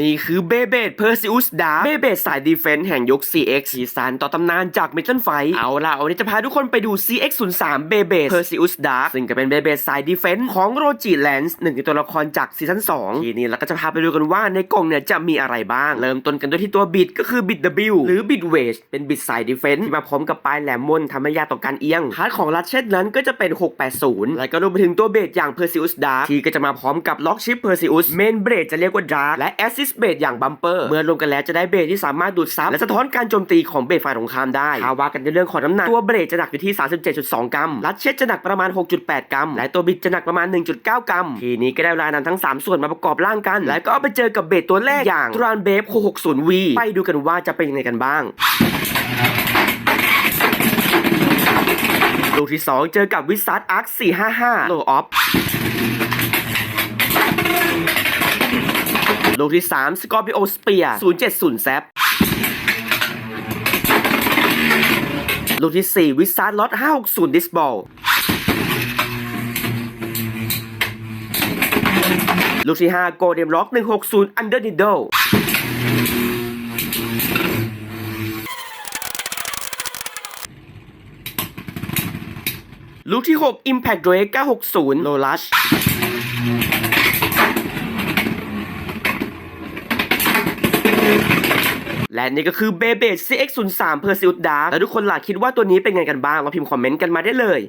นี่คือเบเบดเพอร์ซิอุสดาเบเบดสายดีเฟนส์แห่งยุค CX สีสันต่อตำนานจากเมทัลไฟเอาล่ะวันนี้จะพาทุกคนไปดู CX 0 3 เบเบดเพอร์ซิอุสดาซึ่งก็เป็นเบเบดสายดีเฟนส์ของโรจิแลนส์หนึ่งในตัวละครจากซีซั่น2ทีนี้เราก็จะพาไปดูกันว่าในกล่องเนี่ยจะมีอะไรบ้าง เริ่มต้นกันด้วยที่ตัวบิดก็คือบิด W หรือบิดเวจเป็นบิดสายดีเฟนส์ที่มาพร้อมกับปลายแหลมมนทำให้ยากต่อการเอียงพาร์ทของลัดเช่นนั้นก็จะเป็น 680 แล้วก็รวมไปถึงตัวเบสอย่าง Perseus Dark ที่ก็จะมาพร้อมกับล็อกชิป Perseus เมนเบรดจะเรียกว่า Dark และ Assist เบสอย่าง Bumper เมื่อรวมกันแล้วจะได้เบสที่สามารถดูดซับและสะท้อนการโจมตีของเบสฝ่ายตรงข้ามได้ถ้าว่ากันในเรื่องของน้ำหนักตัวเบรดจะหนักอยู่ที่ 37.2 กรัม ลัดเช็ดจะหนักประมาณ 6.8 กรัม และตัวบิดจะหนักประมาณ 1.9 กรัม ทีนี้ก็ได้เวลานำทั้ง 3 ส่วนมาประกอบร่างกัน แล้วก็เอาไปเจอกับเบสตัวแรกอย่าง t r a n b a b e 660V ไปดูกันว่าจะเป็นยังไงกันบ้างลูกที่ 2 เจอกับวิสัทอาร์ค455โลออฟ ลูกที่ 3 สกอร์ปิโอสเปีย070 แซปลูกที่ 4 วิสัทล็อต560 ดิสบอลลูกที่ 5 โกลเด้นล็อก 160 อันเดอร์นิดเดิลลูกที่ 6 Impact Drake 960 Low Lush และนี่ก็คือ Beyblade CX03 Pursuit Dark แล้วทุกคนล่ะคิดว่าตัวนี้เป็นไงกันบ้างเราพิมพ์คอมเมนต์กันมาได้เลย